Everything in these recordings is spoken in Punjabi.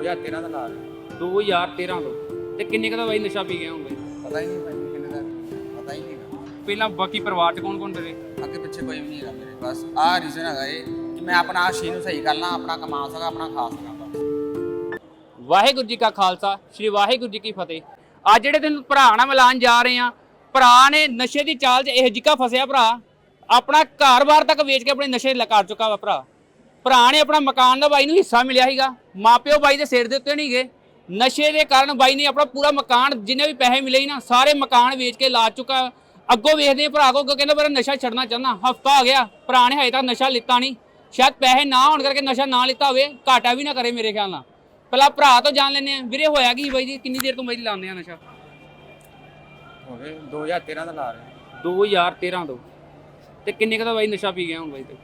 2013 ਦਾ ਲਾ ਰਿਹਾ 2013 ਤੋਂ। ਤੇ ਕਿੰਨੇ ਕਦਾ ਬਾਈ ਨਸ਼ਾ ਪੀ ਗਿਆ ਬਾਈ ਪਤਾ ਹੀ ਨਹੀਂ ਭਾਈ ਕਿੰਨੇ ਦਾ ਪਤਾ ਹੀ ਨਹੀਂਗਾ ਪਹਿਲਾਂ ਬਾਕੀ ਪਰਿਵਾਰ ਚ ਕੌਣ ਕੌਣ ਤੇਰੇ ਅੱਗੇ ਪਿੱਛੇ ਕੋਈ ਵੀ ਨਹੀਂ ਹੈਗਾ ਮੇਰੇ ਬਸ। ਆਹ ਰੀਜ਼ਨ ਹੈਗਾ ਇਹ ਕਿ ਮੈਂ ਆਪਣਾ ਆਹ ਸ਼ੀਨ ਨੂੰ ਸਹੀ ਕਰ ਲਾਂ ਆਪਣਾ ਕਮਾ ਸਕਾਂ ਆਪਣਾ ਖਾ ਸਕਾਂ ਬਸ। ਵਾਹਿਗੁਰੂ ਜੀ ਕਾ ਖਾਲਸਾ ਸ੍ਰੀ ਵਾਹਿਗੁਰੂ ਜੀ ਕੀ ਫਤਿਹ। ਅੱਜ ਜਿਹੜੇ ਤੈਨੂੰ ਭਰਾ ਨਾਲ ਮਿਲਾਨ ਜਾ ਰਹੇ ਆ ਭਰਾ ਨੇ ਨਸ਼ੇ ਦੀ ਚਾਲ 'ਚ ਇਹ ਜਿੱਕਾ ਫਸਿਆ ਭਰਾ। ਆਪਣਾ ਘਰ-ਬਾਰ ਤੱਕ ਵੇਚ ਕੇ ਆਪਣੇ ਨਸ਼ੇ ਲ- ਕਰ ਚੁੱਕਾ ਵਾ ਭਰਾ। ਭਰਾ ਨੇ ਆਪਣਾ ਮਕਾਨ ਦਾ ਬਾਈ ਨੂੰ ਹਿੱਸਾ ਮਿਲਿਆ ਸੀਗਾ। ਮਾਪਿਓ ਬਾਈ ਦੇ ਸਿਰ ਦੇ ਉੱਤੇ ਨਹੀਂ ਗਏ। ਨਸ਼ੇ ਦੇ ਕਾਰਨ ਬਾਈ ਨੇ ਆਪਣਾ ਪੂਰਾ ਮਕਾਨ ਜਿੰਨੇ ਵੀ ਪੈਸੇ ਮਿਲੇ ਨਾ ਸਾਰੇ ਮਕਾਨ ਵੇਚ ਕੇ ਲਾ ਚੁੱਕਾ। ਅੱਗੋਂ ਵੇਖਦੇ ਭਰਾ ਕੋ ਕਹਿੰਦਾ ਮੇਰਾ ਨਸ਼ਾ ਛੱਡਣਾ ਚਾਹੁੰਦਾ। ਹਫਤਾ ਹੋ ਗਿਆ ਭਰਾ ਨੇ ਹਜੇ ਤੱਕ ਨਸ਼ਾ ਲਿੱਤਾ ਨਹੀਂ। ਸ਼ਾਇਦ ਪੈਸੇ ਨਾ ਹੋਣ ਕਰਕੇ ਨਸ਼ਾ ਨਾ ਲਿੱਤਾ ਹੋਵੇ ਘਾਟਾ ਵੀ ਨਾ ਕਰੇ ਮੇਰੇ ਖਿਆਲ ਨਾਲ। ਪਹਿਲਾਂ ਭਰਾ ਤੋਂ ਜਾਣ ਲੈਨੇ ਆ ਵੀਰੇ ਹੋਇਆ ਕੀ ਬਾਈ ਜੀ? ਕਿੰਨੀ ਦੇਰ ਤੋਂ ਬਾਈ ਲਾਉਂਦੇ ਆ ਨਸ਼ਾ? ਹੋ ਗਏ 2013 ਦਾ ਲਾ ਰਿਹਾ 2013 ਤੋਂ। ਤੇ ਕਿੰਨੇ ਕਦਾ ਬਾਈ ਨਸ਼ਾ ਪੀ ਗਿਆ ਹੁਣ ਬਾਈ ਤੇ?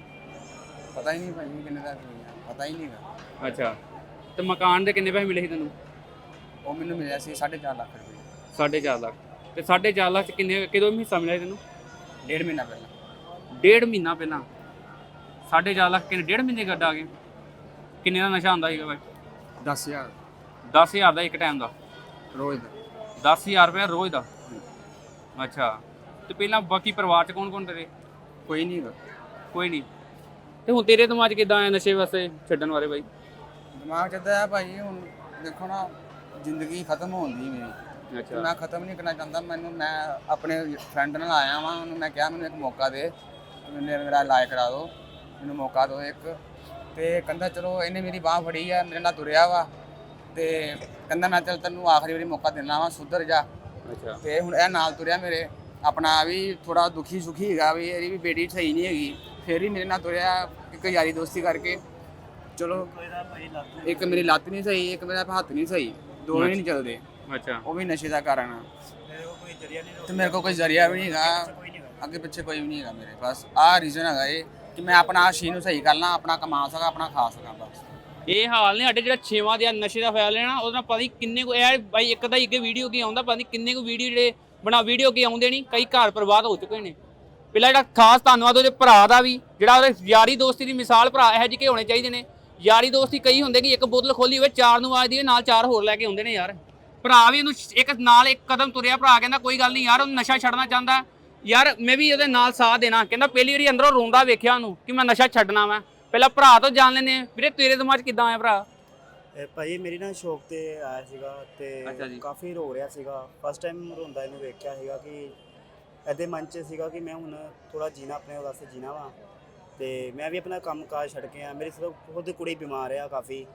ਪਤਾ ਹੀ ਨਹੀਂ ਭਾਈ ਕਿੰਨੇ ਦਾ ਪੀਣਾ ਪਤਾ ਹੀ ਨਹੀਂਗਾ ਅੱਛਾ। ਤੇ ਮਕਾਨ ਦੇ ਕਿੰਨੇ ਪੈਸੇ ਮਿਲੇ ਸੀ ਤੈਨੂੰ? ਉਹ ਮੈਨੂੰ ਮਿਲਿਆ ਸੀ 4.5 ਲੱਖ ਰੁਪਏ। 4.5 ਲੱਖ। ਤੇ 4.5 ਲੱਖ ਚ ਕਿੰਨੇ ਕਿਦੋਂ ਹਿੱਸਾ ਮਿਲਿਆ ਸੀ ਤੈਨੂੰ? ਡੇਢ ਮਹੀਨਾ ਪਹਿਲਾਂ। ਡੇਢ ਮਹੀਨਾ ਪਹਿਲਾਂ। 4.5 ਲੱਖ ਕਿੰਨੇ ਡੇਢ ਮਹੀਨੇ ਗੱਡ ਆ ਗਏ ਕਿੰਨੇ ਦਾ ਨਸ਼ਾ ਹੁੰਦਾ ਸੀਗਾ ਬਾਈ 10000 10000 ਦਾ ਇੱਕ ਟਾਈਮ ਦਾ। ਰੋਜ਼ ਦਾ। 10000 ਰੁਪਏ ਰੋਜ਼ ਦਾ? ਅੱਛਾ। ਤੇ ਪਹਿਲਾਂ ਬਾਕੀ ਪਰਿਵਾਰ ਚ ਕੌਣ ਕੌਣ ਤੇਰੇ ਕੋਈ ਨਹੀਂ ਹੈਗਾ ਕੋਈ ਨਹੀਂ। ਤੇ ਹੁਣ ਤੇਰੇ ਦਿਮਾਗ 'ਚ ਕਿਦਾਂ ਆਇਆ ਨਸ਼ੇ ਵਾਸਤੇ ਛੱਡਣ ਬਾਰੇ ਬਾਈ? ਦਿਮਾਗ ਚ ਤਾਂ ਹੈ ਭਾਈ ਹੁਣ ਦੇਖੋ ਨਾ ਜ਼ਿੰਦਗੀ ਖਤਮ ਹੋਣ ਦੀ ਮੇਰੀ। ਤੇ ਮੈਂ ਖਤਮ ਨਹੀਂ ਕਰਨਾ ਚਾਹੁੰਦਾ ਮੈਨੂੰ ਮੈਂ ਆਪਣੇ ਫਰੈਂਡ ਨਾਲ ਆਇਆ ਵਾਂ ਉਹਨੂੰ ਮੈਂ ਕਿਹਾ ਮੈਨੂੰ ਇੱਕ ਮੌਕਾ ਦੇ ਮੈਨੂੰ ਮੇਰਾ ਇਲਾਜ ਕਰਾ ਦਿਓ ਮੈਨੂੰ ਮੌਕਾ ਦਿਓ ਇੱਕ। ਤੇ ਕਹਿੰਦਾ ਚਲੋ ਇਹਨੇ ਮੇਰੀ ਬਾਹ ਫੜੀ ਆ ਮੇਰੇ ਨਾਲ ਤੁਰਿਆ ਵਾ ਤੇ ਕਹਿੰਦਾ ਮੈਂ ਚੱਲ ਤੈਨੂੰ ਆਖਰੀ ਵਾਰੀ ਮੌਕਾ ਦੇਣਾ ਵਾ ਸੁਧਰ ਜਾ। ਅੱਛਾ। ਤੇ ਹੁਣ ਇਹ ਨਾਲ ਤੁਰਿਆ ਮੇਰੇ। ਆਪਣਾ ਵੀ ਥੋੜਾ ਦੁਖੀ ਸੁਖੀ ਹੈਗਾ ਵੀ ਇਹਦੀ ਵੀ ਬੇਟੀ ਸਹੀ ਨਹੀਂ ਹੈਗੀ। ਫਿਰ ਹੀ ਮੇਰੇ ਨਾਲ ਤੁਰਿਆ ਇੱਕ ਯਾਰੀ ਦੋਸਤੀ ਕਰਕੇ। ਚਲੋ ਇੱਕ ਮੇਰੀ ਲੱਤ ਨਹੀਂ ਸਹੀ ਇੱਕ ਮੇਰਾ ਹੱਥ ਨਹੀਂ ਸਹੀ ਦੋਵੇਂ ਨਹੀਂ ਚੱਲਦੇ। ਅੱਛਾ। ਉਹ ਵੀ ਨਸ਼ੇ ਦਾ ਕਾਰਨ ਆ। ਤੇ ਮੇਰੇ ਕੋਲ ਕੋਈ ਜ਼ਰੀਆ ਵੀ ਨਹੀਂ ਹੈਗਾ। ਅੱਗੇ ਪਿੱਛੇ ਕੋਈ ਵੀ ਨਹੀਂ ਹੈਗਾ ਮੇਰੇ। ਪਾਸ ਆਹ ਰੀਜ਼ਨ ਹੈਗਾ ਇਹ ਕਿ ਮੈਂ ਆਪਣਾ ਸ਼ੀਨ ਨੂੰ ਸਹੀ ਕਰ ਲਾਂ ਆਪਣਾ ਕਮਾ ਸਕਾਂ ਆਪਣਾ ਖਾ ਸਕਾਂ ਬਸ। ਇਹ ਹਾਲ ਨੇ ਸਾਡੇ ਜਿਹੜਾ ਛੇਵਾਂ ਦੇ ਨਸ਼ੇ ਦਾ ਫੈਲ ਲੈਣਾ ਉਹਦੇ ਨਾਲ ਪਤਾ ਨਹੀਂ ਕਿੰਨੇ ਕੋ ਇਹ ਬਾਈ ਇੱਕ ਦਾ ਹੀ ਅੱਗੇ ਵੀਡੀਓ ਕੀ ਆਉਂਦਾ ਪਤਾ ਨਹੀਂ ਕਿੰਨੇ ਕੋ ਵੀਡੀਓ ਜਿਹੜੇ ਬਣਾ ਵੀਡੀਓ ਕੀ ਆਉਂਦੇ ਨਹੀਂ ਕਈ ਘਰ ਬਰਬਾਦ ਹੋ ਚੁੱਕੇ ਨੇ। ਪਹਿਲਾਂ ਜਿਹੜਾ ਖਾਸ ਧੰਨਵਾਦ ਉਹਦੇ ਭਰਾ ਦਾ ਵੀ ਜਿਹੜਾ ਉਹਦੇ ਯਾਰੀ ਦੋਸਤੀ ਦੀ ਮਿਸਾਲ ਭਰਾ ਇਹੋ ਜਿਹੇ ਹੋਣੇ ਚਾਹੀਦੇ ਨੇ। ਯਾਰੀ ਦੋਸਤੀ ਕਈ ਹੁੰਦੇ ਕਿ ਇੱਕ ਬੋਤਲ ਖੋਲੀ ਹੋਵੇ ਚਾਰ ਨੂੰ ਆਜਦੀ ਹੈ ਨਾਲ ਚਾਰ ਹੋਰ ਲੈ ਕੇ ਆਉਂਦੇ ਨੇ ਯਾਰ। ਭਰਾ ਵੀ ਉਹਨੂੰ ਇੱਕ ਨਾਲ ਇੱਕ ਕਦਮ ਤੁਰਿਆ ਭਰਾ ਕਹਿੰਦਾ ਕੋਈ ਗੱਲ ਨਹੀਂ ਯਾਰ ਉਹ ਨਸ਼ਾ ਛੱਡਣਾ ਚਾਹੁੰਦਾ। ਯਾਰ ਮੈਂ ਵੀ ਉਹਦੇ ਨਾਲ ਸਾਥ ਦੇਣਾ। ਕਹਿੰਦਾ ਪਹਿਲੀ ਵਾਰੀ ਅੰਦਰੋਂ ਰੋਂਦਾ ਵੇਖਿਆ ਉਹਨੂੰ ਕਿ ਮੈਂ ਨਸ਼ਾ ਛੱਡਣਾ ਵਾ। ਪਹਿਲਾਂ ਭਰਾ ਤੋਂ ਜਾਣ ਲੈਨੇ। ਵੀਰੇ ਤੇਰੇ ਦਿਮਾਗ 'ਚ ਕਿੱਦਾਂ ਆਇਆ ਭਰਾ? ਇਹ ਭਾਈ ਮੇਰੀ ਨਾ ਸ਼ੌਪ ਤੇ ਆਇਆ ਸੀਗਾ। ਤੇ ਕਾਫੀ ਰੋ ਰਿਹਾ ਸੀਗਾ। ਫਸਟ ਟਾਈਮ ਰੋਂਦਾ ਇਹਨੂੰ ਵੇਖਿਆ ਸੀਗਾ ਕਿ ਇਹਦੇ ਮਨ 'ਚ ਸੀਗਾ ਕਿ ਮੈਂ ਹੁਣ ਥੋੜਾ ਜੀਣਾ ਆਪਣੇ ਵਾਸਤੇ ਜੀਣਾ ਵਾ। ਤੇ ਮੈਂ ਵੀ ਆਪਣਾ ਕੰਮ ਕਾਜ ਛੱਡ ਕੇ ਆ ਮੇਰੀ ਸਿਰਫ ਖੁਦ ਕੁੜੀ ਬਿਮਾਰ ਆ ਕਾਫੀ।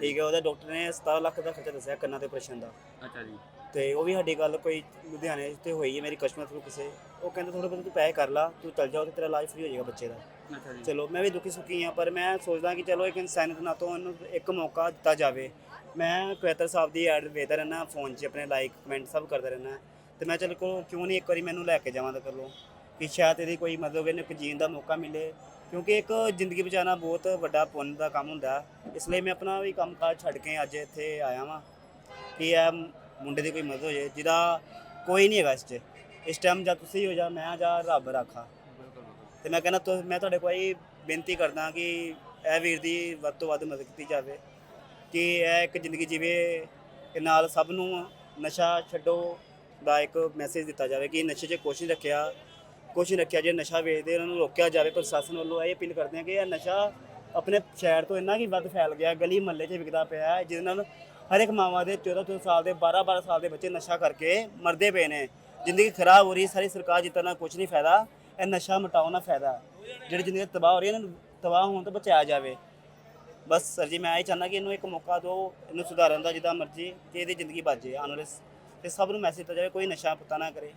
ਠੀਕ ਹੈ ਉਹਦੇ ਡਾਕਟਰ ਨੇ 17 ਲੱਖ ਦਾ ਖਰਚਾ ਦੱਸਿਆ ਕੰਨਾਂ ਦੇ ਆਪਰੇਸ਼ਨ ਦਾ। ਅੱਛਾ ਜੀ। ਤੇ ਉਹ ਵੀ ਸਾਡੀ ਗੱਲ ਕੋਈ ਲੁਧਿਆਣੇ ਤੇ ਹੋਈ ਹੈ ਮੇਰੀ ਕਸਟਮਰ ਥਰੂ ਕਿਸੇ। ਉਹ ਕਹਿੰਦੇ ਥੋੜੇ ਬਹੁਤ ਤੂੰ ਪੈਸੇ ਕਰ ਲਾ ਤੂੰ ਚੱਲ ਜਾ ਤੇ ਤੇਰਾ ਇਲਾਜ ਫ੍ਰੀ ਹੋ ਜਾਏਗਾ ਬੱਚੇ ਦਾ। ਅੱਛਾ ਜੀ। ਚਲੋ ਮੈਂ ਵੀ ਦੁਖੀ ਸੁਖੀ ਹਾਂ ਪਰ ਮੈਂ ਸੋਚਦਾ ਕਿ ਚਲੋ ਇੱਕ ਇਨਸਾਨੀਅਤ ਨਾਲ ਤੋਂ ਇਹਨੂੰ ਇੱਕ ਮੌਕਾ ਦਿੱਤਾ ਜਾਵੇ। ਮੈਂ ਕੁਐਤਰ ਸਾਹਿਬ ਦੀ ਐਡ ਵੇਖਦਾ ਰਹਿਣਾ ਫੋਨ 'ਚ ਆਪਣੇ ਲਾਈਕ ਕਮੈਂਟ ਸਭ ਕਰਦਾ ਰਹਿਣਾ ਤੇ ਮੈਂ ਚਲ ਕੋ ਕਿਉਂ ਨਹੀਂ ਇੱਕ ਵਾਰੀ ਮੈਨੂੰ ਲੈ ਕੇ ਜਾਵਾਂ ਤਾਂ ਕਰੋ ਕਿ ਸ਼ਾਇਦ ਇਹਦੀ ਕੋਈ ਮਤਲਬ ਇਹਨੂੰ ਇੱਕ ਜੀਣ ਦਾ ਮੌਕਾ ਮਿਲੇ। ਕਿਉਂਕਿ ਇੱਕ ਜ਼ਿੰਦਗੀ ਬਚਾਉਣਾ ਬਹੁਤ ਵੱਡਾ ਪੁੰਨ ਦਾ ਕੰਮ ਹੁੰਦਾ। ਇਸ ਲਈ ਮੈਂ ਆਪਣਾ ਵੀ ਕੰਮ ਕਾਜ ਛੱਡ ਕੇ ਅੱਜ ਇੱਥੇ ਆਇਆ ਵਾਂ। ਕਿ ਇਹ ਮੁੰਡੇ ਦੀ ਕੋਈ ਮਦਦ ਹੋ ਜਾਏ, ਜਿਹਦਾ ਕੋਈ ਨਹੀਂ ਹੈਗਾ ਇਸ 'ਚ। ਇਸ ਟਾਈਮ ਜਾਂ ਤੁਸੀਂ ਹੋ ਜਾ, ਮੈਂ ਜਾਂ ਰੱਬ ਰਾਖਾ। ਤੇ ਮੈਂ ਕਹਿੰਦਾ ਤੁ ਮੈਂ ਤੁਹਾਡੇ ਕੋਲ ਇਹ ਬੇਨਤੀ ਕਰਦਾ ਕਿ ਇਹ ਵੀਰ ਦੀ ਵੱਧ ਤੋਂ ਵੱਧ ਮਦਦ ਕੀਤੀ ਜਾਵੇ। ਕਿ ਇਹ ਇੱਕ ਜ਼ਿੰਦਗੀ ਜੀਵੇ ਕਿ ਨਾਲ ਸਭ ਨੂੰ ਨਸ਼ਾ ਛੱਡੋ। ਦਾ ਇੱਕ ਮੈਸੇਜ ਦਿੱਤਾ ਜਾਵੇ ਕਿ ਨਸ਼ੇ 'ਚ ਕੁਛ ਨਹੀਂ ਰੱਖਿਆ, ਕੁਛ ਨਹੀਂ ਰੱਖਿਆ, ਜੇ ਨਸ਼ਾ ਵੇਚਦੇ ਉਹਨਾਂ ਨੂੰ ਰੋਕਿਆ ਜਾਵੇ, ਪ੍ਰਸ਼ਾਸਨ ਵੱਲੋਂ ਇਹ ਅਪੀਲ ਕਰਦੇ ਹਾਂ ਕਿ ਇਹ ਨਸ਼ਾ ਆਪਣੇ ਸ਼ਹਿਰ ਤੋਂ ਇੰਨਾ ਕੀ ਵੱਧ ਫੈਲ ਗਿਆ, ਗਲੀ ਮਹੱਲੇ 'ਚ ਵਿਕਦਾ ਪਿਆ ਹੈ ਜਿਹਦੇ ਨਾਲ ਹਰ ਇੱਕ ਮਾਵਾਂ ਦੇ 14 14 ਸਾਲ ਦੇ 12 12 ਸਾਲ ਦੇ ਬੱਚੇ ਨਸ਼ਾ ਕਰਕੇ ਮਰਦੇ ਪਏ ਨੇ। ਜ਼ਿੰਦਗੀ ਖਰਾਬ ਹੋ ਰਹੀ, ਸਾਰੀ ਸਰਕਾਰ ਜਿੱਤਣ ਨਾਲ ਕੁਛ ਨਹੀਂ ਫਾਇਦਾ, ਇਹ ਨਸ਼ਾ ਮਿਟਾਉਣ ਦਾ ਫਾਇਦਾ। ਜਿਹੜੀ ਜ਼ਿੰਦਗੀ ਤਬਾਹ ਹੋ ਰਹੀ ਇਹਨਾਂ ਨੂੰ ਤਬਾਹ ਹੋਣ ਤੋਂ ਬਚਾਇਆ ਜਾਵੇ। ਬਸ ਸਰ ਜੀ, ਮੈਂ ਇਹ ਚਾਹੁੰਦਾ ਕਿ ਇਹਨੂੰ ਇੱਕ ਮੌਕਾ ਦਿਓ, ਇਹਨੂੰ ਸੁਧਾਰਨ ਦਾ ਜਿੱਦਾਂ ਮਰਜ਼ੀ, ਕਿ ਇਹਦੀ ਜ਼ਿੰਦਗੀ ਬਚ ਆਉਣ ਵਾਲੇ ਤੇ ਸਭ ਨੂੰ ਮੈਸੇਜ ਦਿੱਤਾ ਜਾਵੇ ਕੋਈ ਨਸ਼ਾ ਪਤਾ ਨਾ ਕਰੇ।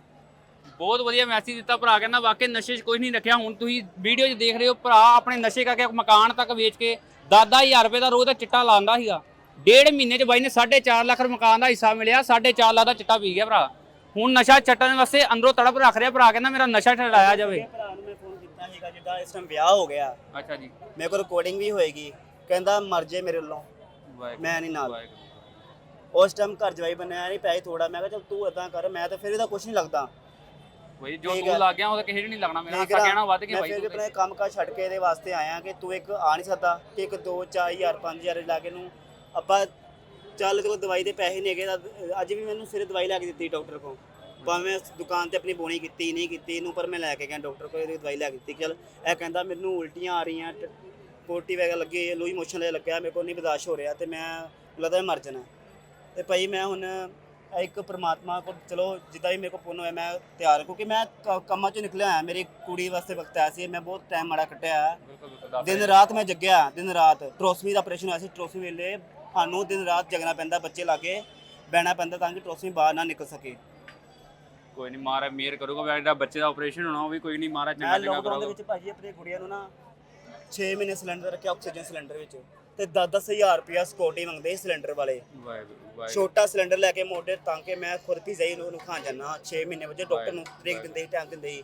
ਬਹੁਤ ਵਧੀਆ ਮੈਸੇਜ ਦਿੱਤਾ ਭਰਾ ਕਹਿੰਦਾ ਵਾਕਈ ਨਸ਼ੇ 'ਚ ਕੋਈ ਨਹੀਂ ਰੱਖਿਆ। ਹੁਣ ਤੁਸੀਂ ਵੀਡੀਓ 'ਚ ਦੇਖ ਰਹੇ ਹੋ ਭਰਾ ਆਪਣੇ ਨਸ਼ੇ ਕਰਕੇ ਮਕਾਨ ਤੱਕ ਵੇਚ ਕੇ ਦਾਦਾ ਹਜ਼ਾਰ ਰੁਪਏ ਦਾ ਰੋਜ਼ ਦਾ ਚਿੱਟਾ ਲਾਉਂਦਾ ਸੀਗਾ। ਡੇਢ ਮਹੀਨੇ 'ਚ ਬਾਈ ਨੇ 4.5 ਲੱਖ ਰੁਪਏ ਮਕਾਨ ਦਾ ਹਿੱਸਾ ਮਿਲਿਆ 4.5 ਲੱਖ ਦਾ ਚਿੱਟਾ ਪੀ ਗਿਆ ਭਰਾ। ਹੁਣ ਨਸ਼ਾ ਛੱਡਣ ਵਾਸਤੇ ਅੰਦਰੋਂ ਤੜਪ ਰੱਖ ਰਿਹਾ ਭਰਾ ਕਹਿੰਦਾ ਮੇਰਾ ਨਸ਼ਾ ਛਡਾਇਆ ਜਾਵੇ। ਭਰਾ ਨੂੰ ਮੈਂ ਫੋਨ ਕੀਤਾ ਸੀਗਾ ਜਿੱਦਾਂ ਇਸ ਟਾਈਮ ਵਿਆਹ ਹੋ ਗਿਆ। ਅੱਛਾ ਜੀ। ਮੇਰੇ ਕੋਲ ਰਿਕਾਰਡਿੰਗ ਵੀ ਹੋਏਗੀ ਕਹਿੰਦਾ ਮਰ ਜੇ ਮੇਰੇ ਵੱਲੋਂ। ਮੈਂ ਨਹੀਂ ਨਾਲ। ਉਸ ਟਾਈਮ ਘਰ ਜਵਾਈ ਬਣਿਆ ਨਹੀਂ ਪੈਸੇ ਥੋੜਾ ਮੈਂ ਕਿਹਾ ਚਲ ਤੂੰ ਇਦਾਂ ਕਰ ਮੈਂ ਤਾਂ ਫਿਰ ਇਹਦਾ ਕੁਝ ਨਹੀਂ ਲੱਗਦਾ। ਬਈ ਜੋ ਠੀਕ ਤੂੰ। ਲੱਗ ਗਿਆ ਉਹ ਤਾਂ ਕਿਸੇ ਨੂੰ ਨਹੀਂ ਲੱਗਣਾ। ਮੇਰਾ ਠੀਕ ਕਹਿਣਾ ਵੱਧ ਗਿਆ ਮੈਂ ਬਾਈ ਫਿਰ ਤੂੰ ਆਪਣੇ ਕੰਮ ਕਾ ਛੱਡ ਕੇ ਇਹਦੇ ਵਾਸਤੇ ਆਇਆ ਕਿ ਤੂੰ ਇੱਕ ਆ ਨਹੀਂ ਸਕਦਾ ਕਿ ਇੱਕ 2 4000 5000 ਲਾ ਕੇ ਨੂੰ ਆਪਾਂ ਚੱਲ ਤੇ ਦਵਾਈ ਦੇ ਪੈਸੇ ਨਹੀਂ ਹੈਗੇ ਤਾਂ ਅੱਜ ਵੀ ਮੈਨੂੰ ਸਿਰੇ ਦਵਾਈ ਲੈ ਕੇ ਦਿੱਤੀ ਡਾਕਟਰ ਕੋਲ। ਭਾਵੇਂ ਦੁਕਾਨ ਤੇ ਆਪਣੀ ਬੋਣੀ ਕੀਤੀ ਨਹੀਂ ਕੀਤੀ ਇਹਨੂੰ ਪਰ ਮੈਂ ਲੈ ਕੇ ਗਿਆ ਡਾਕਟਰ ਕੋਲ ਇਹਦੀ ਦਵਾਈ ਲੈ ਕੇ ਦਿੱਤੀ ਚੱਲ ਇਹ ਕਹਿੰਦਾ ਮੈਨੂੰ ਉਲਟੀਆਂ ਆ ਰਹੀਆਂ ਟ- ਪੋਟੀ ਵਗੈਰਾ ਲੱਗੀ ਲੂਈ ਮੋਸ਼ਨ ਲੱਗਿਆ ਮੇਰੇ ਕੋਲ ਨਹੀਂ ਬਰਦਾਸ਼ਤ ਹੋ ਰਿਹਾ ਤੇ ਮੈਂ ਲੱਗਦਾ ਮੈਂ ਮਰ ਜਾਣਾ। ਤੇ ਭਾਈ ਮੈਂ ਹੁਣ ਇੱਕ ਪ੍ਰਮਾਤਮਾ ਕੋਲ ਚਲੋ ਜਿੱਦਾਂ ਵੀ ਮੇਰੇ ਕੋਲ ਪੁੰਨ ਹੋਇਆ ਮੈਂ ਤਿਆਰ ਹਾਂ ਕਿਉਂਕਿ ਮੈਂ ਕ- ਕੰਮਾਂ ਚੋਂ ਨਿਕਲਿਆ ਹਾਂ ਮੇਰੀ ਕੁੜੀ ਵਾਸਤੇ ਵਕਤ ਆਇਆ ਸੀ ਮੈਂ ਬਹੁਤ ਟਾਈਮ ਮਾੜਾ ਕੱਟਿਆ। ਹੈ ਦਿਨ ਰਾਤ ਮੈਂ ਜੱਗਿਆ ਦਿਨ ਰਾਤ ਟ੍ਰੋਸਮੀ ਦਾ ਆਪਰੇਸ਼ਨ ਹੋਇਆ ਸੀ ਟ੍ਰੋਸਮੀ ਵੇਲੇ ਸਾਨੂੰ ਦਿਨ ਰਾਤ ਜਗਣਾ ਪੈਂਦਾ ਬੱਚੇ ਲਾਗੇ ਬਹਿਣਾ ਪੈਂਦਾ ਤਾਂ ਕਿ ਟ੍ਰੋਸਮੀ ਬਾਹਰ ਨਾ ਨਿਕਲ ਸਕੇ। ਕੋਈ ਨਹੀਂ ਮਾਰਾ ਮੇਰ ਕਰੂਗਾ ਵੀ ਜਿਹੜਾ ਬੱਚੇ ਦਾ ਆਪਰੇਸ਼ਨ ਹੋਣਾ ਉਹ ਵੀ ਕੋਈ ਨਹੀਂ ਮਾਰਾ ਚੰਗਾ ਮੈਂ ਚੰਗਾ ਲੋਕਡਾਊਨ ਦੇ ਕਰੂਗਾ। ਵਿੱਚ ਭਾਜੀ ਆਪਣੀ ਗੁੜੀਆ ਨੂੰ ਨਾ 6 ਮਹੀਨੇ ਸਿਲੰਡਰ ਰੱਖਿਆ ਆਕਸੀਜਨ ਸਿਲੰਡਰ ਵਿੱਚ ਤੇ 10-10000 ਰੁਪਿਆ ਸਕਿਉਰਟੀ ਮੰਗਦੇ ਸੀ ਸਿਲੰਡਰ ਵਾਲੇ। ਵਾਹਿਗੁਰੂ। ਛੋਟਾ ਸਿਲੰਡਰ ਲੈ ਕੇ ਮੋਢੇ ਤਾਂ ਕਿ ਮੈਂ ਖੁਦ ਪੀਜ਼ਾ ਹੀ ਨੂੰ ਖਾਣ ਜਾਣਾ 6 ਮਹੀਨੇ ਵਜੇ ਡਾਕਟਰ ਨੂੰ ਬ੍ਰੇਕ ਦਿੰਦੇ ਸੀ ਟਾਈਮ ਦਿੰਦੇ ਸੀ।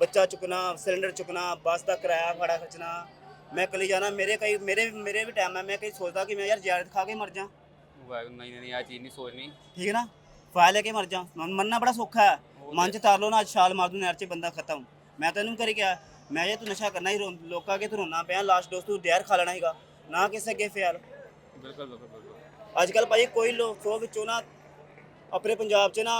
ਬੱਚਾ ਚੁੱਕਣਾ ਸਿਲੰਡਰ ਚੁੱਕਣਾ ਬੱਸ ਦਾ ਕਿਰਾਇਆ ਭਾੜਾ ਖਰਚਣਾ। ਮੈਂ ਇਕੱਲੀ ਜਾਣਾ ਮੇਰੇ ਕਈ ਮੇਰੇ ਮੇਰੇ ਵੀ ਟਾਈਮ ਹੈ ਮੈਂ ਕਈ ਸੋਚਦਾ ਕਿ ਮੈਂ ਯਾਰ ਜ਼ਿਆਰਤ ਖਾ ਕੇ ਮਰ ਜਾ। ਵਾਹਿਗੁਰੂ ਨਹੀਂ ਨਹੀਂ ਆ ਚੀਜ਼ ਨਹੀਂ ਸੋਚਣੀ। ਠੀਕ ਹੈ ਨਾ? ਫਾਇਲ ਲੈ ਕੇ ਮਰ ਜਾ। ਮਰਨਾ ਬੜਾ ਸੌਖਾ ਹੈ। ਮਨ ਚ ਤਾਰ ਲਓ ਨਾ ਛਾਲ ਮਾਰ ਦੂੰ ਨਹਿਰ ਚ ਬੰਦਾ ਖਤਮ। ਮੈਂ ਤੈਨੂੰ ਕਰੀ ਕਿਹਾ ਮੈਂ ਜੇ ਤੂੰ ਨਸ਼ਾ ਕਰਨਾ ਹੀ ਰੋ- ਲੋਕਾਂ ਅੱਗੇ ਤੂੰ ਰੋਣਾ ਪਿਆ ਲਾਸਟ ਦੋਸਤ ਤੂੰ ਜ਼ਹਿਰ ਖਾ ਲੈਣਾ ਹੈਗਾ ਨਾ ਕਿਸੇ ਅੱਗੇ ਫਿਆਲ ਬਿਲਕੁਲ ਬਿਲਕੁਲ ਬਿਲਕੁਲ। ਅੱਜ ਕੱਲ ਭਾਈ ਕੋਈ ਲੋਕ ਸੌ ਵਿੱਚੋਂ ਨਾ ਆਪਣੇ ਪੰਜਾਬ 'ਚ ਨਾ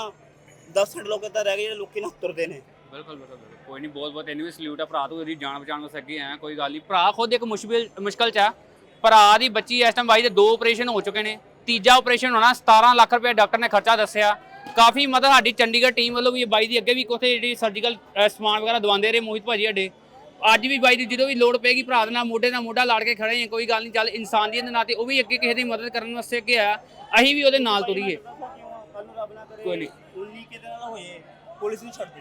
10 ਲੋਕ ਤਾਂ ਰਹਿ ਗਏ ਜਿਹੜੇ ਲੋਕੀ ਨਾ ਤੁਰਦੇ ਨੇ। ਬਿਲਕੁਲ ਬਿਲਕੁਲ ਬਿਲਕੁਲ। ਕੋਈ ਨਹੀਂ ਬਹੁਤ ਬਹੁਤ ਇਹਨੂੰ ਸਲੂਟ ਆ ਭਰਾ ਤੂੰ, ਇਹਦੀ ਜਾਨ ਬਚਾਉਣ ਵਾਸਤੇ ਅੱਗੇ ਆਇਆ, ਕੋਈ ਗੱਲ ਨਹੀਂ ਭਰਾ ਖੁਦ ਇੱਕ ਮੁਸ਼ਕਿਲ, ਮੁਸ਼ਕਲ ਚ ਆ। ਭਰਾ ਦੀ ਬੱਚੀ ਇਸ ਟਾਈਮ ਬਾਈ ਦੇ ਦੋ ਆਪਰੇਸ਼ਨ ਹੋ ਚੁੱਕੇ ਨੇ। ਤੀਜਾ ਆਪਰੇਸ਼ਨ ਹੋਣਾ 17 ਲੱਖ ਰੁਪਏ ਡਾਕਟਰ ਨੇ ਖਰਚਾ ਦੱਸਿਆ। ਕਾਫੀ ਮਦਦ ਸਾਡੀ ਚੰਡੀਗੜ੍ਹ ਟੀਮ ਵੱਲੋਂ ਵੀ ਇਹ ਬਾਈ ਦੀ ਅੱਗੇ ਵੀ ਕੋਥੇ ਜਿਹੜੀ ਸਰਜੀਕਲ ਸਮਾਨ ਵਗੈਰਾ ਦਵਾਉਂਦੇ ਰਹੇ ਮੋਹਿਤ ਭਾਜੀ ਸਾਡੇ। ਅੱਜ ਵੀ ਬਾਈ ਦੀ ਜਦੋਂ ਵੀ ਲੋੜ ਪਏਗੀ ਭਰਾ ਦੇ ਨਾਲ ਮੋਢੇ ਨਾਲ ਮੋਢਾ ਲਾੜ ਕੇ ਖੜੇ ਹਾਂ ਕੋਈ ਗੱਲ ਨਹੀਂ ਚੱਲ ਇਨਸਾਨੀਅਤ ਦੇ ਨਾਤੇ ਉਹ ਵੀ ਅੱਗੇ ਕਿਸੇ ਦੀ ਮਦਦ ਕਰਨ ਵਾਸਤੇ ਅੱਗੇ ਆਇਆ ਅਸੀਂ ਵੀ ਉਹਦੇ ਨਾਲ ਤੁਰੀਏ ਕੱਲ ਨੂੰ ਰੱਬ ਨਾ ਕਰੇ ਕੋਈ ਨਹੀਂ। 19 ਕਿਤੇ ਨਾਲ ਹੋਏ ਪੁਲਿਸ ਨਹੀਂ ਛੱਡਦੀ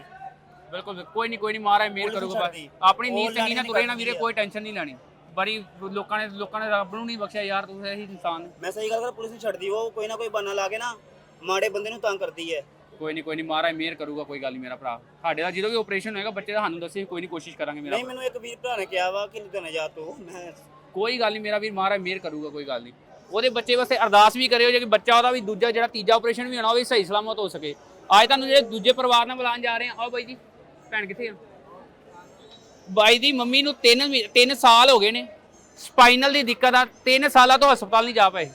ਬਿਲਕੁਲ ਬਿਲਕੁਲ। ਕੋਈ ਨਹੀਂ ਕੋਈ ਨਹੀਂ ਮਿਹਰ ਪੁਲਿਸ ਕਰੂਗਾ ਨੂੰ ਬਸ। ਆਪਣੀ ਨੀਂਦ ਚੰਗੀ ਨਾ ਤੁਰੇ ਨਾ ਵੀਰੇ। ਕੋਈ ਟੈਨਸ਼ਨ ਨਹੀਂ ਲੈਣੀ ਬੜੀ ਲੋਕਾਂ ਨੇ ਲੋਕਾਂ ਨੇ ਰੱਬ ਨੂੰ ਨਹੀਂ ਬਖਸ਼ਿਆ ਯਾਰ ਤੂੰ ਇਹੀ ਇਨਸਾਨ ਮੈਂ ਸਹੀ ਗੱਲ ਕਰ ਪੁਲਿਸ ਨਹੀਂ ਛੱਡਦੀ ਉਹ ਕੋਈ ਨਾ ਕੋਈ ਬਹਾਨਾ ਲਾ ਕੇ ਨਾ ਮਾੜੇ ਬੰਦੇ ਨੂੰ ਤੰਗ ਕਰਦੀ ਹੈ ਕੋਈ ਨਹੀਂ ਕੋਈ ਨਹੀਂ ਮਹਾਰਾਜ ਮਿਹਰ ਕਰੂਗਾ ਕੋਈ ਗੱਲ ਨਹੀਂ ਮੇਰਾ ਭਰਾ। ਸਾਡੇ ਦਾ ਜਦੋਂ ਵੀ ਆਪਰੇਸ਼ਨ ਹੋਏਗਾ ਬੱਚੇ ਦਾ ਸਾਨੂੰ ਦੱਸੇ ਕੋਈ ਨਹੀਂ ਕੋਸ਼ਿਸ਼ ਕਰਾਂਗੇ ਮੇਰਾ ਨਹੀਂ ਮੈਨੂੰ ਇੱਕ ਵੀਰ ਭਰਾ ਨੇ ਕਿਹਾ ਵਾ ਕਿ ਲੁਧਿਆਣਾ ਜਾ ਤੂੰ। ਮੈਂ ਕੋਈ ਗੱਲ ਨਹੀਂ ਮੇਰਾ ਵੀਰ ਮਹਾਰਾਜ ਮਿਹਰ ਕਰੂਗਾ ਕੋਈ ਗੱਲ ਨਹੀਂ ਉਹਦੇ ਬੱਚੇ ਵਾਸਤੇ ਅਰਦਾਸ ਵੀ ਕਰਿਓ ਜੇ ਕਿ ਬੱਚਾ ਉਹਦਾ ਵੀ ਦੂਜਾ ਜਿਹੜਾ ਤੀਜਾ ਆਪਰੇਸ਼ਨ ਵੀ ਹੋਣਾ ਉਹ ਵੀ ਸਹੀ ਸਲਾਮਤ ਹੋ ਸਕੇ। ਅੱਜ ਤੁਹਾਨੂੰ ਜਿਹੜੇ ਦੂਜੇ ਪਰਿਵਾਰ ਨਾਲ ਬੁਲਾਉਣ ਜਾ ਰਹੇ ਆ ਆਓ ਬਾਈ ਜੀ ਭੈਣ ਕਿੱਥੇ ਆ? ਬਾਈ ਦੀ ਮੰਮੀ ਨੂੰ 3 3 ਸਾਲ ਹੋ ਗਏ ਨੇ। ਸਪਾਈਨਲ ਦੀ ਦਿੱਕਤ ਆ 3 ਸਾਲਾਂ ਤੋਂ ਹਸਪਤਾਲ ਨਹੀਂ ਜਾ ਪਏ।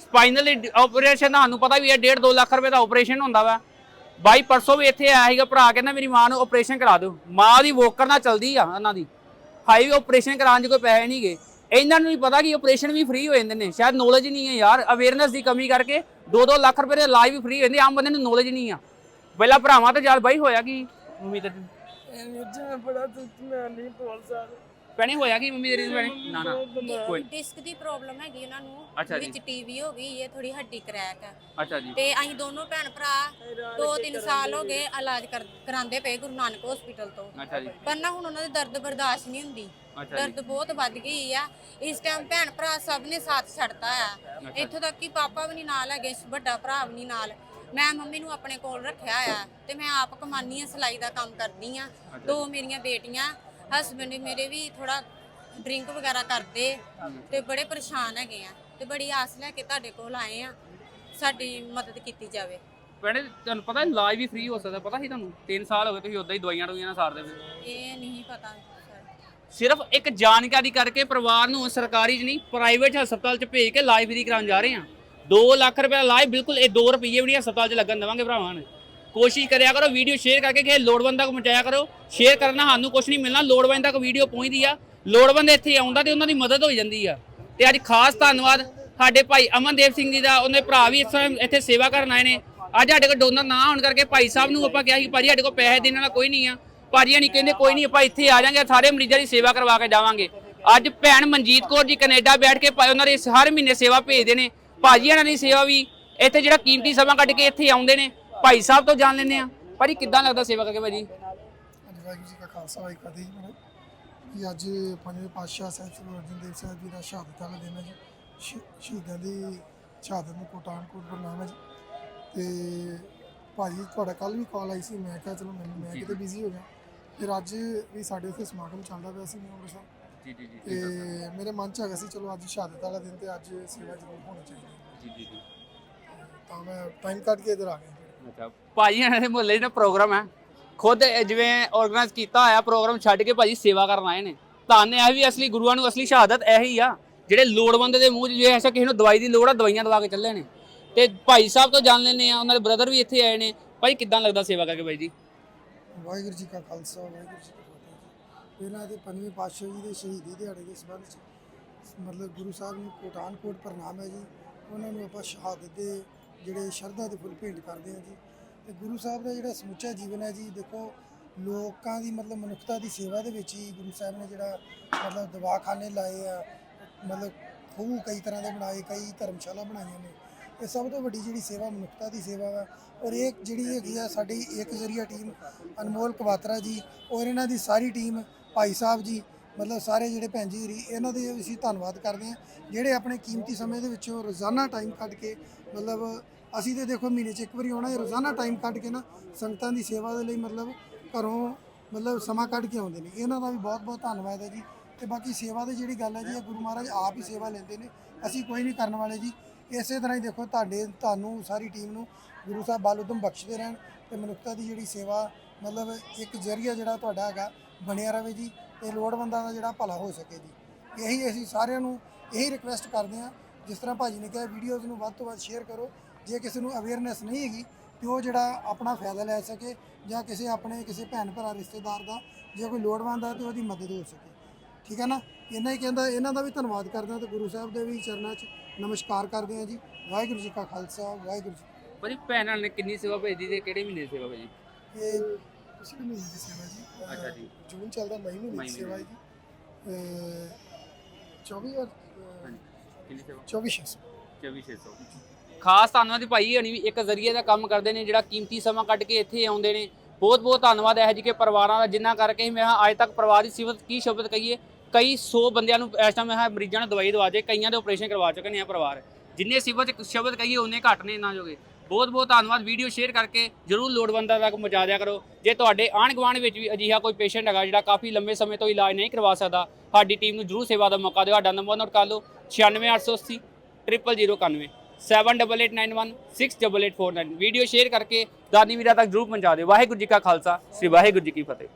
ਸਪਾਈਨਲ ਦੀ ਆਪਰੇਸ਼ਨ ਤੁਹਾਨੂੰ ਪਤਾ ਵੀ ਹੈ 1.5 2 ਲੱਖ ਰੁਪਏ ਦਾ ਆਪਰੇਸ਼ਨ ਹੁੰਦਾ ਵਾ। ਬਾਈ, ਪਰਸੋਂ ਵੀ ਇੱਥੇ ਆਇਆ ਸੀਗਾ ਭਰਾ, ਕਹਿੰਦਾ ਮੇਰੀ ਮਾਂ ਨੂੰ ਆਪਰੇਸ਼ਨ ਕਰਾ ਦਿਓ। ਮਾਂ ਦੀ ਵੋਕਰ ਨਾਲ ਚਲਦੀ ਆ ਉਹਨਾਂ ਦੀ। ਹਾਈ ਵੀ ਆਪਰੇਸ਼ਨ ਕਰਾਉਣ 'ਚ ਕੋਈ ਪੈਸੇ ਨਹੀਂ ਗਏ। ਇਹਨਾਂ ਨੂੰ ਨਹੀਂ ਪਤਾ ਕਿ ਆਪਰੇਸ਼ਨ ਵੀ ਫ੍ਰੀ ਹੋ ਜਾਂਦੇ ਨੇ। ਸ਼ਾਇਦ ਨੌਲੇਜ ਨਹੀਂ ਹੈ ਯਾਰ। ਅਵੇਅਰਨੈਸ ਦੀ ਕਮੀ ਕਰਕੇ 2-2 ਲੱਖ ਰੁਪਏ ਦੇ ਇਲਾਜ ਵੀ ਫ੍ਰੀ ਹੋ ਜਾਂਦੇ ਆਮ ਬੰਦੇ ਨੂੰ ਨੌਲੇਜ ਨਹੀਂ ਆ। ਪਹਿਲਾਂ ਭਰਾਵਾਂ ਤੇ ਚੱਲ ਬਾਈ ਹੋਇਆ ਕੀ? ਮੰਮੀ ਤੇ ਬੜਾ ਦੁੱਖ ਮੈਂ ਨਹੀਂ ਬੋਲ ਸਕਦਾ। ਭੈਣੇ ਹੋਇਆ ਕੀ ਮੰਮੀ ਤੇਰੀ ਭੈਣੇ? ਨਾ ਨਾ। ਕੋਈ ਡਿਸਕ ਦੀ ਪ੍ਰੋਬਲਮ ਹੈਗੀ ਉਹਨਾਂ ਨੂੰ ਅੱਛਾ ਜੀ। ਵਿੱਚ ਟੀਵੀ ਹੋ ਗਈ ਹੈ ਥੋੜੀ ਹੱਡੀ ਕਰੈਕ ਹੈ ਅੱਛਾ ਜੀ। ਤੇ ਅਸੀਂ ਦੋਨੋਂ ਭੈਣ ਭਰਾ ਦੋ ਤਿੰਨ ਸਾਲ ਹੋ ਗਏ ਇਲਾਜ ਕਰ- ਕਰਾਉਂਦੇ ਪਏ ਗੁਰੂ ਨਾਨਕ ਹਸਪੀਟਲ ਤੋਂ। ਅੱਛਾ ਜੀ। ਪਰ ਨਾ ਹੁਣ ਉਹਨਾਂ ਦੇ ਦਰਦ ਬਰਦਾਸ਼ਤ ਨਹੀਂ ਹੁੰਦੀ। ਅੱਛਾ ਜੀ। ਦਰਦ ਬਹੁਤ ਵੱਧ ਗਈ ਆ। ਇਸ ਟਾਈਮ ਭੈਣ ਭਰਾ ਸਭ ਨੇ ਸਾਥ ਛੱਡਤਾ ਆ। ਇੱਥੋਂ ਤੱਕ ਕਿ ਪਾਪਾ ਵੀ ਨਹੀਂ ਨਾਲ ਹੈਗੇ ਵੱਡਾ ਭਰਾ ਵੀ ਨਹੀਂ ਨਾਲ। ਮੈਂ ਮੰਮੀ ਨੂੰ ਆਪਣੇ ਕੋਲ ਰੱਖਿਆ ਆ ਤੇ ਮੈਂ ਆਪ ਕਮਾਨੀ ਆ ਸਿਲਾਈ ਦਾ ਕੰਮ ਕਰਦੀ ਆ। ਦੋ ਮੇਰੀਆਂ ਬੇਟੀਆਂ ਹਸਬੰਡ ਮੇਰੇ ਵੀ ਥੋੜਾ ਡਰਿੰਕ ਵਗੈਰਾ ਕਰਦੇ ਤੇ ਬੜੇ ਪਰੇਸ਼ਾਨ ਹੈਗੇ ਆ ਤੇ ਬੜੀ ਆਸ ਲੈ ਕੇ ਤੁਹਾਡੇ ਕੋਲ ਆਏ ਆ ਸਾਡੀ ਮਦਦ ਕੀਤੀ ਜਾਵੇ। ਭੈਣੇ ਤੁਹਾਨੂੰ ਪਤਾ ਇਲਾਜ ਵੀ ਫ੍ਰੀ ਹੋ ਸਕਦਾ ਪਤਾ ਸੀ ਤੁਹਾਨੂੰ? 3 ਸਾਲ ਹੋ ਗਏ ਤੁਸੀਂ ਉਦਾਂ ਹੀ ਦਵਾਈਆਂ ਦਵਾਈਆਂ ਨਾਲ ਸਾਰਦੇ ਪਏ ਇਹ ਨਹੀਂ ਪਤਾ ਸਰ ਸਿਰਫ ਇੱਕ ਜਾਣਕਾਰੀ ਕਰਕੇ ਪਰਿਵਾਰ ਨੂੰ ਸਰਕਾਰੀ 'ਚ ਨਹੀਂ ਪ੍ਰਾਈਵੇਟ ਹਸਪਤਾਲ 'ਚ ਭੇਜ ਕੇ ਇਲਾਜ ਫ੍ਰੀ ਕਰਾਉਣ ਜਾ ਰਹੇ ਹਾਂ 2 ਲੱਖ ਰੁਪਏ ਇਲਾਜ ਬਿਲਕੁਲ ਇਹ 2 ਰੁਪਏ ਵੀ ਨਹੀਂ ਹਸਪਤਾਲ 'ਚ ਲੱਗਣ ਦੇਵਾਂਗੇ ਭਰਾਵਾਂ ਨੇ। ਕੋਸ਼ਿਸ਼ ਕਰਿਆ ਕਰੋ ਵੀਡੀਓ ਸ਼ੇਅਰ ਕਰਕੇ ਕਿਸੇ ਲੋੜਵੰਦ ਤੱਕ ਪਹੁੰਚਾਇਆ ਕਰੋ। ਸ਼ੇਅਰ ਕਰਨਾ ਸਾਨੂੰ ਕੁਝ ਨਹੀਂ ਮਿਲਣਾ, ਲੋੜਵੰਦ ਤੱਕ ਵੀਡੀਓ ਪਹੁੰਚਦੀ ਆ। ਲੋੜਵੰਦ ਇੱਥੇ ਆਉਂਦਾ ਤੇ ਉਹਨਾਂ ਦੀ ਮਦਦ ਹੋ ਜਾਂਦੀ ਆ। ਤੇ ਅੱਜ ਖਾਸ ਧੰਨਵਾਦ ਸਾਡੇ ਭਾਈ ਅਮਨਦੇਵ ਸਿੰਘ ਜੀ ਦਾ, ਉਹਨੇ ਭਰਾ ਵੀ ਇਸ ਸਮੇਂ ਇੱਥੇ ਸੇਵਾ ਕਰਨ ਆਏ ਨੇ। ਅੱਜ ਸਾਡੇ ਕੋਲ ਡੋਨਰ ਨਾ ਹੋਣ ਕਰਕੇ ਭਾਈ ਸਾਹਿਬ ਨੂੰ ਆਪਾਂ ਕਿਹਾ ਸੀ, ਭਾਜੀ, ਸਾਡੇ ਕੋਲ ਪੈਸੇ ਦੇਣ ਵਾਲਾ ਕੋਈ ਨਹੀਂ ਆ। ਭਾਜੀ ਨਹੀਂ ਕਹਿੰਦੇ, ਕੋਈ ਨਹੀਂ, ਆਪਾਂ ਇੱਥੇ ਆ ਜਾਾਂਗੇ, ਸਾਰੇ ਮਰੀਜ਼ਾਂ ਦੀ ਸੇਵਾ ਕਰਵਾ ਕੇ ਜਾਵਾਂਗੇ। ਅੱਜ ਭੈਣ ਮਨਜੀਤ ਕੌਰ ਜੀ ਕੈਨੇਡਾ ਬੈਠ ਕੇ ਭਾਈ, ਉਹਨਾਂ ਦੇ ਹਰ ਮਹੀਨੇ ਸੇਵਾ ਭੇਜਦੇ ਨੇ। ਭਾਜੀ ਇਹਨਾਂ ਦੀ ਸੇਵਾ ਵੀ ਇੱਥੇ ਜਿਹੜਾ ਕੀਮਤੀ ਸਮਾਂ ਕੱਢ ਕੇ ਇੱਥੇ ਆਉਂਦੇ ਨੇ। ਭਾਈ ਸਾਹਿਬ ਤੋਂ ਜਾਣ ਲੈਂਦੇ ਆ। ਭਾਜੀ ਕਿੱਦਾਂ ਲੱਗਦਾ ਸੇਵਾ ਕਰਕੇ ਭਾਜੀ? ਅੱਜ ਵਾਹਿਗੁਰੂ ਜੀ ਕਾ ਖਾਲਸਾ ਵਾਹਿਗੁਰੂ ਜੀ ਕੀ ਫਤਿਹ ਕਿ ਅੱਜ ਪੰਜਵੇਂ ਪਾਤਸ਼ਾਹ ਸਾਹਿਬ ਸ੍ਰੀ ਗੁਰੂ ਅਰਜਨ ਦੇਵ ਸਾਹਿਬ ਜੀ ਦਾ ਸ਼ਹਾਦਤ ਵਾਲਾ ਦਿਨ ਹੈ ਜੀ। ਸ਼ਹੀ- ਸ਼ਹੀਦਾਂ ਦੀ ਸ਼ਹਾਦਤ ਨੂੰ ਕੋਟਾਨ ਕੋਟ ਪ੍ਰਣਾਮ ਹੈ ਜੀ। ਤੇ ਭਾਜੀ ਤੁਹਾਡਾ ਕੱਲ ਵੀ ਕਾਲ ਆਈ ਸੀ ਮੈਂ ਕਿਹਾ ਚਲੋ ਮੈਨੂੰ ਮੈਂ ਕਿਤੇ ਬਿਜ਼ੀ ਹੋ ਗਿਆ ਫਿਰ ਅੱਜ ਵੀ ਸਾਡੇ ਉੱਥੇ ਸਮਾਗਮ ਚੱਲਦਾ ਪਿਆ ਸੀ ਨਿਊ ਅੰਮ੍ਰਿਤਸਰ। ਜੀ ਜੀ ਜੀ ਤੇ ਮੇਰੇ ਮਨ ਚ ਹੈਗਾ ਸੀ ਚਲੋ ਅੱਜ ਸ਼ਹਾਦਤ ਵਾਲਾ ਦਿਨ ਤੇ ਅੱਜ ਸੇਵਾ ਜ਼ਰੂਰ ਹੋਣੀ ਚਾਹੀਦੀ ਹੈ। ਜੀ ਜੀ ਜੀ। ਤਾਂ ਮੈਂ ਟਾਈਮ ਕੱਢ ਕੇ ਇੱਧਰ ਆ ਗਿਆ। ਅੱਛਾ। ਭਾਜੀ, ਇਹਨਾਂ ਦੇ ਮੁਹੱਲੇ 'ਚ ਪ੍ਰੋਗਰਾਮ ਹੈ। ਖੁਦ ਇਹ ਜਿਵੇਂ ਆਰਗੇਨਾਈਜ਼ ਕੀਤਾ ਹੋਇਆ ਪ੍ਰੋਗਰਾਮ ਛੱਡ ਕੇ ਭਾਜੀ ਸੇਵਾ ਕਰਨ ਆਏ ਨੇ। ਧੰਨ ਇਹ ਵੀ ਅਸਲੀ ਗੁਰੂਆਂ ਨੂੰ ਅਸਲੀ ਸ਼ਹਾਦਤ ਇਹੀ ਆ। ਜਿਹੜੇ ਲੋੜਵੰਦ ਦੇ ਮੂੰਹ 'ਚ ਜੇ ਐਸਾ ਕਿਸੇ ਨੂੰ ਦਵਾਈ ਦੀ ਲੋੜ ਆ, ਦਵਾਈਆਂ ਦਵਾ ਕੇ ਚੱਲੇ ਨੇ। ਤੇ ਭਾਈ ਸਾਹਿਬ ਤੋਂ ਜਾਣ ਲੈਂਦੇ ਆ, ਉਹਨਾਂ ਦੇ ਬ੍ਰਦਰ ਵੀ ਇੱਥੇ ਆਏ ਨੇ। ਭਾਈ, ਕਿੱਦਾਂ ਲੱਗਦਾ ਸੇਵਾ ਕਰਕੇ ਬਾਈ ਜੀ? ਵਾਹਿਗੁਰੂ ਜੀ ਕਾ ਖਾਲਸਾ, ਵਾਹਿਗੁਰੂ ਜੀ ਕੀ ਫਤਿਹ ਜੀ। ਪਹਿਲਾਂ ਤੇ ਪੰਜਵੇਂ ਪਾਤਸ਼ਾਹ ਜੀ ਦੇ ਸ਼ਹੀਦੀ ਦਿਹਾੜੇ ਦੇ ਸੰਬੰਧ 'ਚ, ਮਤਲਬ ਗੁਰੂ ਸਾਹਿਬ ਨੂੰ ਕੋਟਾਨ ਕੋਟ ਪ੍ਰਣਾਮ ਹੈ ਜੀ। ਉਹਨਾਂ ਨੂੰ ਆਪਾਂ ਸ਼ਹਾਦਤ ਦੇ ਜਿਹੜੇ ਸ਼ਰਧਾ ਦੇ ਫੁੱਲ ਭੇਂਟ ਕਰਦੇ ਆ ਜੀ। ਤੇ ਗੁਰੂ ਸਾਹਿਬ ਦਾ ਜਿਹੜਾ ਸਮੁੱਚਾ ਜੀਵਨ ਹੈ ਜੀ, ਦੇਖੋ, ਲੋਕਾਂ ਦੀ ਮਤਲਬ ਮਨੁੱਖਤਾ ਦੀ ਸੇਵਾ ਦੇ ਵਿੱਚ ਹੀ ਗੁਰੂ ਸਾਹਿਬ ਨੇ ਜਿਹੜਾ ਮਤਲਬ ਦਵਾਖਾਨੇ ਲਾਏ ਆ, ਮਤਲਬ ਖੂਹ ਕਈ ਤਰ੍ਹਾਂ ਦੇ ਬਣਾਏ, ਕਈ ਧਰਮਸ਼ਾਲਾ ਬਣਾਈਆਂ ਨੇ। ਇਹ ਸਭ ਤੋਂ ਵੱਡੀ ਜਿਹੜੀ ਸੇਵਾ ਮਨੁੱਖਤਾ ਦੀ ਸੇਵਾ ਵਾ। ਔਰ ਇਹ ਜਿਹੜੀ ਹੈਗੀ ਆ ਸਾਡੀ ਇੱਕ ਜ਼ਰੀਆ ਟੀਮ ਅਨਮੋਲ ਕਵਾਤਰਾ ਜੀ ਔਰ ਇਹਨਾਂ ਦੀ ਸਾਰੀ ਟੀਮ ਭਾਈ ਸਾਹਿਬ ਜੀ ਮਤਲਬ ਸਾਰੇ ਜਿਹੜੇ ਭੈਣ ਜੀ ਰੀ ਇਹਨਾਂ ਦੇ ਅਸੀਂ ਧੰਨਵਾਦ ਕਰਦੇ ਹਾਂ। ਜਿਹੜੇ ਆਪਣੇ ਕੀਮਤੀ ਸਮੇਂ ਦੇ ਵਿੱਚੋਂ ਰੋਜ਼ਾਨਾ ਟਾਈਮ ਕੱਢ ਕੇ, ਮਤਲਬ ਅਸੀਂ ਤੇ ਦੇਖੋ ਮਹੀਨੇ 'ਚ ਇੱਕ ਵਾਰੀ ਆਉਣਾ ਹੈ, ਰੋਜ਼ਾਨਾ ਟਾਈਮ ਕੱਢ ਕੇ ਨਾ ਸੰਗਤਾਂ ਦੀ ਸੇਵਾ ਦੇ ਲਈ ਮਤਲਬ ਘਰੋਂ ਮਤਲਬ ਸਮਾਂ ਕੱਢ ਕੇ ਆਉਂਦੇ ਨੇ। ਇਹਨਾਂ ਦਾ ਵੀ ਬਹੁਤ ਬਹੁਤ ਧੰਨਵਾਦ ਹੈ ਜੀ। ਤੇ ਬਾਕੀ ਸੇਵਾ ਦੀ ਜਿਹੜੀ ਗੱਲ ਹੈ ਜੀ, ਇਹ ਗੁਰੂ ਮਹਾਰਾਜ ਆਪ ਹੀ ਸੇਵਾ ਲੈਂਦੇ ਨੇ। ਅਸੀਂ ਕੋਈ ਨਹੀਂ ਕਰਨ ਵਾਲੇ ਜੀ। ਇਸੇ ਤਰ੍ਹਾਂ ਹੀ ਦੇਖੋ ਤੁਹਾਡੇ, ਤੁਹਾਨੂੰ ਸਾਰੀ ਟੀਮ ਨੂੰ ਗੁਰੂ ਸਾਹਿਬ ਬਾਲ ਉਦਮ ਬਖਸ਼ਦੇ ਰਹਿਣ ਤੇ ਮਨੁੱਖਤਾ ਦੀ ਜਿਹੜੀ ਸੇਵਾ, ਮਤਲਬ ਇੱਕ ਜ਼ਰੀਆ ਜਿਹੜਾ ਤੁਹਾਡਾ ਹੈਗਾ ਬਣਿਆ ਰਵੇ ਜੀ ਤੇ ਲੋੜਵੰਦਾਂ ਦਾ ਜਿਹੜਾ ਭਲਾ ਹੋ ਸਕੇ ਜੀ। ਇਹੀ ਅਸੀਂ ਸਾਰਿਆਂ ਨੂੰ ਇਹੀ ਰਿਕੁਐਸਟ ਕਰਦੇ ਹਾਂ ਜਿਸ ਤਰ੍ਹਾਂ ਭਾਜੀ ਨੇ ਕਿਹਾ ਵੀਡੀਓਜ਼ ਨੂੰ ਵੱਧ ਤੋਂ ਵੱਧ ਸ਼ੇਅਰ ਕਰੋ। ਜੇ ਕਿਸੇ ਨੂੰ ਅਵੇਅਰਨੈਸ ਨਹੀਂ ਹੈਗੀ ਤੇ ਉਹ ਜਿਹੜਾ ਆਪਣਾ ਫਾਇਦਾ ਲੈ ਸਕੇ ਜਾਂ ਕਿਸੇ ਆਪਣੇ ਕਿਸੇ ਭੈਣ ਭਰਾ ਰਿਸ਼ਤੇਦਾਰ ਦਾ ਜੇ ਕੋਈ ਲੋੜਵੰਦ ਆ ਤੇ ਉਹਦੀ ਮਦਦ ਹੋ ਸਕੇ। ਠੀਕ ਹੈ ਨਾ? ਇਹਨਾਂ ਹੀ ਕਹਿੰਦਾ ਇਹਨਾਂ ਦਾ ਵੀ ਧੰਨਵਾਦ ਕਰਦੇ ਹਾਂ ਤੇ ਗੁਰੂ ਸਾਹਿਬ ਦੇ ਵੀ ਚਰਨਾਂ 'ਚ ਨਮਸਕਾਰ ਕਰਦੇ ਹਾਂ ਜੀ। ਵਾਹਿਗੁਰੂ ਜੀ ਕਾ ਖਾਲਸਾ ਵਾਹਿਗੁਰੂ ਜੀ ਕੀ ਭਾਜੀ ਭੈਣਾਂ ਨੇ ਕਿੰਨੀ ਸੇਵਾ ਭੇਜੀ ਤੇ ਕਿਹੜੇ ਮਹੀਨੇ ਸੇਵਾ ਭਾਜੀ। ਇਹ ਪਿਛਲੇ ਮਹੀਨੇ ਦੀ ਸੇਵਾ ਜੀ? ਅਹ ਅੱਛਾ ਜੀ। ਜੂਨ ਚੱਲਦਾ ਮਈ ਮਹੀਨੇ ਮਈ ਦੀ ਮਹੀਨੇ ਸੇਵਾ ਹੈ ਜੀ। ਅਹ 24 ਔਰ ਹਾਂਜੀ। ਕਿੰਨੀ ਸੇਵਾ? 2400 24600 ਖਾਸ ਧੰਨਵਾਦ ਭਾਈ ਹਣੀ ਵੀ ਇੱਕ ਜ਼ਰੀਏ ਦਾ ਕੰਮ ਕਰਦੇ ਨੇ ਜਿਹੜਾ ਕੀਮਤੀ ਸਮਾਂ ਕੱਢ ਕੇ ਇੱਥੇ ਆਉਂਦੇ ਨੇ। ਬਹੁਤ ਬਹੁਤ ਧੰਨਵਾਦ ਇਹ ਜਿਹੇ ਪਰਿਵਾਰਾਂ ਦਾ ਜਿਨ੍ਹਾਂ ਕਰਕੇ ਹੀ ਮੈਂ ਕਿਹਾ ਅੱਜ ਤੱਕ ਪਰਿਵਾਰ ਦੀ ਸਿਫਤ ਕੀ ਸ਼ਬਦ ਕਹੀਏ। ਕਈ 100 ਬੰਦਿਆਂ ਨੂੰ ਇਸ ਟਾਈਮ ਮੈਂ ਕਿਹਾ ਮਰੀਜ਼ਾਂ ਨੂੰ ਦਵਾਈ ਦਵਾ ਦੇ ਕਈਆਂ ਦੇ ਆਪਰੇਸ਼ਨ ਕਰਵਾ ਚੁੱਕੇ ਨੇ ਇਹ ਪਰਿਵਾਰ। ਜਿੰਨੇ ਸਿਫਤ ਸ਼ਬਦ ਕਹੀਏ ਉਹਨੇ ਘੱਟ ਨੇ ਇਹਨਾਂ ਜੋਗੇ। ਬਹੁਤ ਬਹੁਤ ਧੰਨਵਾਦ। ਵੀਡੀਓ ਸ਼ੇਅਰ ਕਰਕੇ ਜਰੂਰ ਲੋੜਵੰਦਾਂ ਤੱਕ ਪਹੁੰਚਾ ਦਿਆ ਕਰੋ। ਜੇ ਤੁਹਾਡੇ ਆਂਢ ਗੁਆਂਢ ਵਿੱਚ ਵੀ ਅਜਿਹਾ ਕੋਈ ਪੇਸ਼ੈਂਟ ਹੈਗਾ ਜਿਹੜਾ ਕਾਫੀ ਲੰਬੇ ਸਮੇਂ ਤੋਂ ਇਲਾਜ ਨਹੀਂ ਕਰਵਾ ਸਕਦਾ, ਸਾਡੀ ਟੀਮ ਨੂੰ ਜਰੂਰ ਸੇਵਾ ਦਾ ਮੌਕਾ ਦਿਓ। ਸਾਡਾ ਨੰਬਰ ਨੋਟ ਕਰ ਲਓ 96880 0091 7891 ਵੀਡੀਓ ਸ਼ੇਅਰ ਕਰਕੇ ਦਾਨੀ ਵੀਰਾਂ ਤੱਕ ਜਰੂਰ ਪਹੁੰਚਾ ਦਿਓ। ਵਾਹਿਗੁਰੂ ਜੀ ਕਾ ਖਾਲਸਾ, ਸ੍ਰੀ ਵਾਹਿਗੁਰੂ ਜੀ ਕੀ ਫਤਿਹ।